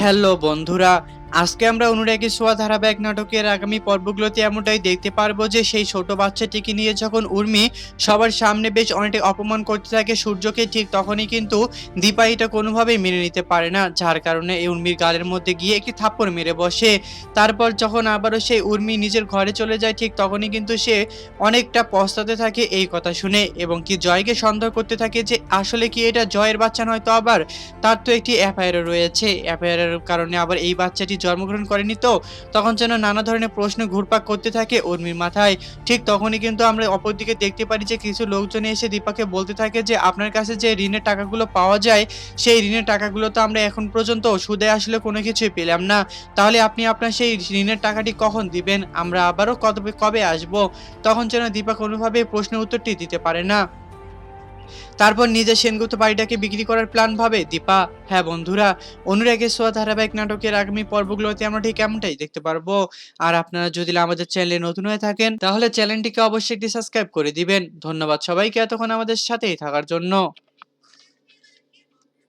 Hello বন্ধুরা আজকে আমরা অনুরাগী সোয়া ধারাবাহিক নাটকের আগামী পর্বগুলোতে এমনটাই দেখতে পারব যে সেই ছোট বাচ্চাটিকে নিয়ে যখন উর্মি সবার সামনে বেশ অনেকটা অপমান করতে থাকে, সূর্যকে ঠিক তখনই কিন্তু দীপা এটা কোনোভাবেই মেনে নিতে পারে না, যার কারণে এই উর্মির গালের মধ্যে গিয়ে একটি থাপ্পড় মেরে বসে। তারপর যখন আবারও সেই উর্মি নিজের ঘরে চলে যায়, ঠিক তখনই কিন্তু সে অনেকটা পস্তাতে থাকে এই কথা শুনে এবং কি জয়কে সন্দেহ করতে থাকে যে আসলে কি এটা জয়ের বাচ্চা নয়তো আবার? তার তো একটি এফআইআর রয়েছে। এফআইআর কারণে আবার এই বাচ্চাটি জন্মগ্রহণ করেনি তো। তখন যেন নানা ধরনের প্রশ্ন ঘুরপাক করতে থাকে উর্মির মাথায়। ঠিক তখনই কিন্তু আমরা অপরদিকে দেখতে পারি যে কিছু লোকজন এসে দীপাকে বলতে থাকে যে, আপনার কাছে যে ঋণের টাকাগুলো পাওয়া যায়, সেই ঋণের টাকাগুলো তো আমরা এখন পর্যন্ত সুদে আসলে কোনো কিছুই পেলাম না। তাহলে আপনি আপনার সেই ঋণের টাকাটি কখন দিবেন? আমরা আবারও কবে কবে আসব? তখন যেন দীপা কোনোভাবে প্রশ্নের উত্তরটি দিতে পারে না। তারপর নিজের সেনগুপ্ত বাড়িটাকে বিক্রি করার প্ল্যান ভাবে, দীপা হ্যাঁ বন্ধুরা, অনুরাগের সোয়া ধারাবাহিক নাটকের আগামী পর্বগুলোতে আমরা ঠিক এমনটাই দেখতে পারব। আর আপনারা যদি আমাদের চ্যানেলে নতুন হয়ে থাকেন, তাহলে চ্যানেলটিকে অবশ্যই একটি সাবস্ক্রাইব করে দিবেন। ধন্যবাদ সবাইকে এতক্ষণ আমাদের সাথেই থাকার জন্য।